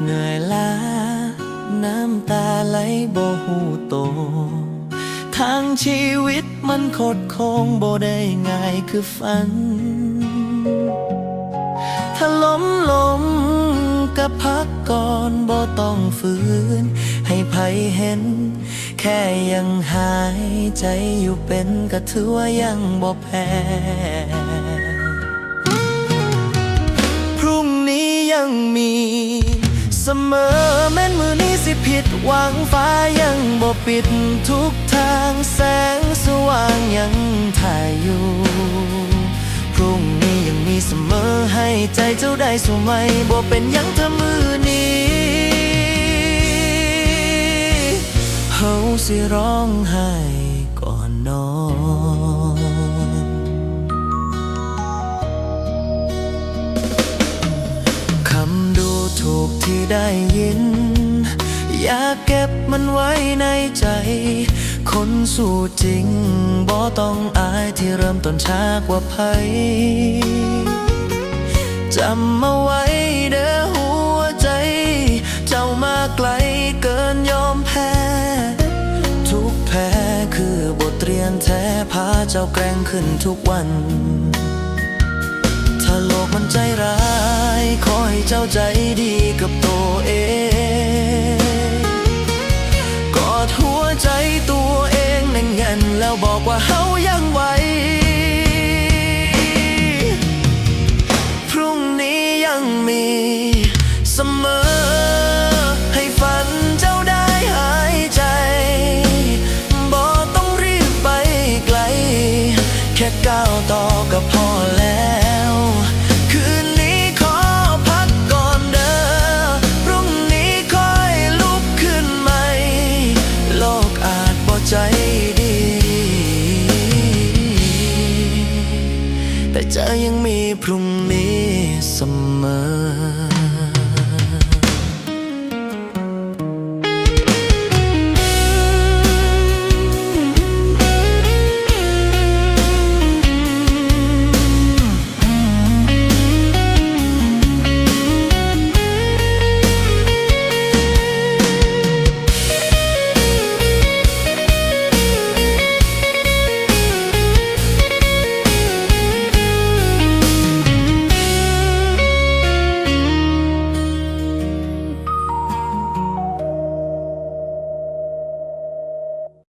เมื่อนี้อาจเหนื่อยล้า น้ำตาไหลโบหูโต ทางชีวิตมันคดโค้งโบได้ง่ายคือฝัน ถ้าล้มลงก็พักก่อนบ่ต้องฝืน ให้ไผเห็น แค่ยังหายใจอยู่เป็นก็ถือว่ายังบ่แพ้พรุ่งนี้ยัง มอแม้นมือนี้สิผิดหวังฟ้ายังบ่ปิดทุกทางแสงสว่างยังถ่ายอยู่พรุ่งนี้ยังมีเสมอให้ใจเจ้าได้สมัยบ่เป็นยังเธอมือนี้เฮาสิร้องไห้ก่อนนอน ที่ได้ยิน อยากเก็บมันไว้ในใจ คนสู้จริงบ่ต้องอายที่เริ่มต้นช้ากว่าไผจำมาไว้เด้อหัวใจ เจ้ามาไกลเกินยอมแพ้ ทุกแพ้คือบทเรียนแท้พาเจ้าแกร่งขึ้นทุกวัน ถ้าโลกมันใจร้าย ขอให้เจ้าใจดีกับตัวเองกอดหัวใจตัวเองแน่นๆแล้วบอกว่าเฮายังไหวพรุ่งนี้ยังมีเสมอให้ฝันเจ้าได้หายใจบ่ต้องรีบไปไกลแค่ก้าวต่อก็พอแล้ว ใจดี แต่จะยังมีพรุ่งนี้เสมอ